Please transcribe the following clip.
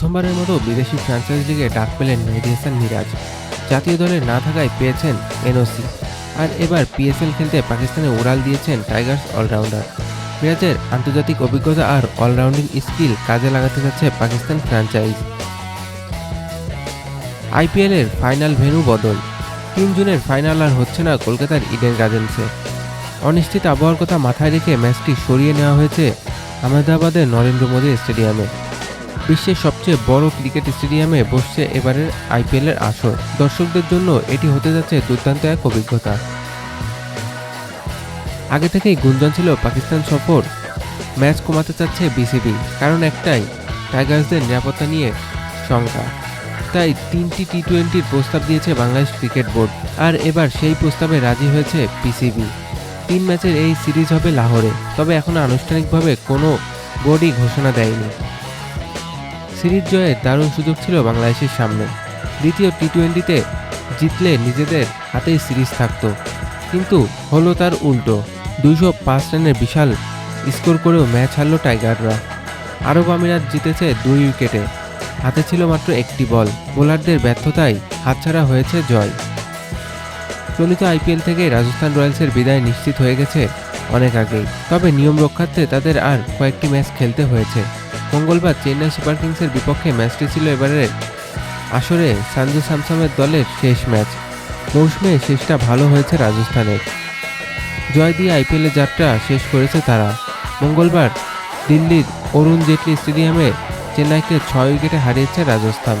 প্রথমবারের মতো বিদেশি ফ্র্যাঞ্চাইজ লিগে ডাক পেলেন মেহেদি হাসান মিরাজ। জাতীয় দলে না থাকায় পেয়েছেন এনওসি। আর এবার পিএসএল খেলতে পাকিস্তানে উড়াল দিয়েছেন টাইগার্স অলরাউন্ডার। মিরাজের আন্তর্জাতিক অভিজ্ঞতা আর অলরাউন্ডিং স্কিল কাজে লাগাতে যাচ্ছে পাকিস্তান ফ্র্যাঞ্চাইজ আইপিএলের ফাইনাল ভেন্যু বদল। তিন জুনের ফাইনাল আর হচ্ছে না কলকাতার ইডেন গার্ডেন্সে অনিশ্চিত আবহাওয়ার কথা মাথায় রেখে ম্যাচটি সরিয়ে নেওয়া হয়েছে আহমেদাবাদের নরেন্দ্র মোদী স্টেডিয়ামে। বিশ্বের সবচেয়ে বড় ক্রিকেট স্টেডিয়ামে বসছে এবারের আইপিএলের আসর। দর্শকদের জন্য এটি হতে যাচ্ছে দুর্দান্ত এক অভিজ্ঞতা। আগে থেকেই গুঞ্জন ছিল পাকিস্তান সফর। ম্যাচ কমাতে চাচ্ছে বিসিবি, কারণ একটাই, টাইগার্সদের নিরাপত্তা নিয়ে শঙ্কা। তাই তিনটি টি টোয়েন্টির প্রস্তাব দিয়েছে বাংলাদেশ ক্রিকেট বোর্ড, আর এবার সেই প্রস্তাবে রাজি হয়েছে পিসিবি তিন ম্যাচের এই সিরিজ হবে লাহোরে, তবে এখনও আনুষ্ঠানিকভাবে কোনো বোর্ডই ঘোষণা দেয়নি। সিরিজ জয়ের দারুণ সুযোগ ছিল বাংলাদেশের সামনে। দ্বিতীয় টি টোয়েন্টিতে জিতলে নিজেদের হাতেই সিরিজ থাকতো। কিন্তু হলো তার উল্টো। দুইশো পাঁচ রানের বিশাল স্কোর করেও ম্যাচ হারল টাইগাররা। আরব আমিরাত জিতেছে দুই উইকেটে। হাতে ছিল মাত্র একটি বল। বোলারদের ব্যর্থতায় হাতছাড়া হয়েছে জয়। চলিত আইপিএল থেকে রাজস্থান রয়্যালসের বিদায় নিশ্চিত হয়ে গেছে অনেক আগেই। তবে নিয়ম রক্ষার্থে তাদের আর কয়েকটি ম্যাচ খেলতে হয়েছে। মঙ্গলবার চেন্নাই সুপার কিংসের বিপক্ষে ম্যাচটি ছিল এবারের আসরে সানজু স্যামসামের দলের শেষ ম্যাচ। মৌসুমে শেষটা ভালো হয়েছে রাজস্থানের। জয় দিয়ে আইপিএলের যাত্রা শেষ করেছে তারা। মঙ্গলবার দিল্লির অরুণ জেটলি স্টেডিয়ামে চেন্নাইকে ছয় উইকেটে হারিয়েছে রাজস্থান।